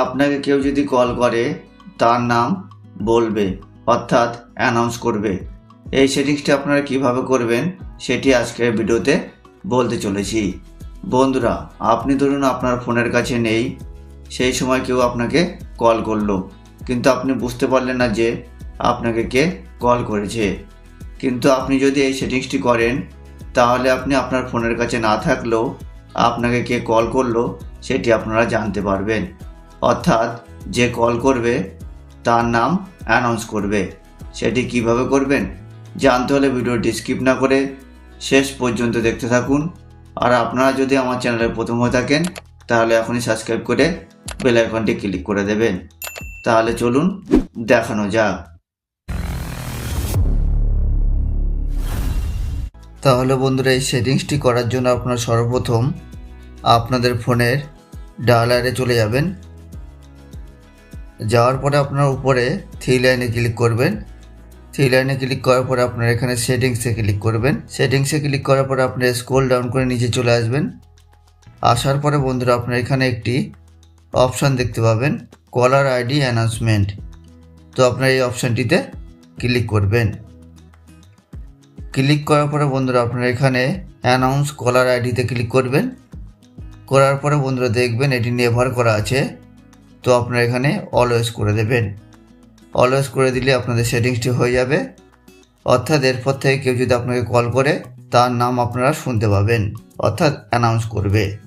আপনাকে কেউ যদি কল করে, তার নাম বলবে, অর্থাৎ অ্যানাউন্স করবে। এই সেটিংসটি আপনারা কীভাবে করবেন, সেটি আজকের ভিডিওতে বলতে চলেছি। বন্ধুরা, আপনি ধরুন আপনার ফোনের কাছে নেই, সেই সময় কেউ আপনাকে কল করল, কিন্তু আপনি বুঝতে পারলেন না যে আপনাকে কে কল করেছে। কিন্তু আপনি যদি এই সেটিংসটি করেন, তাহলে আপনি আপনার ফোনের কাছে না থাকলেও আপনাকে কে কল করল, সেটি আপনারা জানতে পারবেন। অর্থাৎ যে কল করবে, তার নাম অ্যানাউন্স করবে। সেটি কীভাবে করবেন, জানতে হলে ভিডিওটি স্কিপ না করে শেষ পর্যন্ত দেখতে থাকুন। আর আপনারা যদি আমার চ্যানেলে প্রথম হয়ে থাকেন, তাহলে এখনই সাবস্ক্রাইব করে বেল আইকনটি ক্লিক করে দেবেন। তাহলে চলুন দেখানো যাক। তাহলে বন্ধুরা, এই সেটিংসটি করার জন্য আপনারা সর্বপ্রথম আপনাদের ফোনের ডায়ালারে চলে যাবেন। যাওয়ার পরে আপনার উপরে থ্রি লাইনে ক্লিক করবেন। থ্রি লাইনে ক্লিক করার পরে আপনার এখানে সেটিংসে ক্লিক করবেন। সেটিংসে ক্লিক করার পরে আপনি স্ক্রল ডাউন করে নিচে চলে আসবেন। আসার পরে বন্ধুরা আপনার এখানে একটি অপশান দেখতে পাবেন কলার আইডি অ্যানাউন্সমেন্ট তো আপনার এই অপশানটিতে ক্লিক করবেন। ক্লিক করার পরে বন্ধুরা আপনার এখানে অ্যানাউন্স কলার আইডিতে ক্লিক করবেন। করার পরে বন্ধুরা দেখবেন এটি নেভার করা আছে। তো আপনারা এখানে অলওয়েজ করে দেবেন। অলওয়েজ করে দিলে আপনাদের সেটিংসটি হয়ে যাবে। অর্থাৎ এরপর থেকে কেউ যদি আপনাকে কল করে, তার নাম আপনারা শুনতে পাবেন। অর্থাৎ অ্যানাউন্স করবে।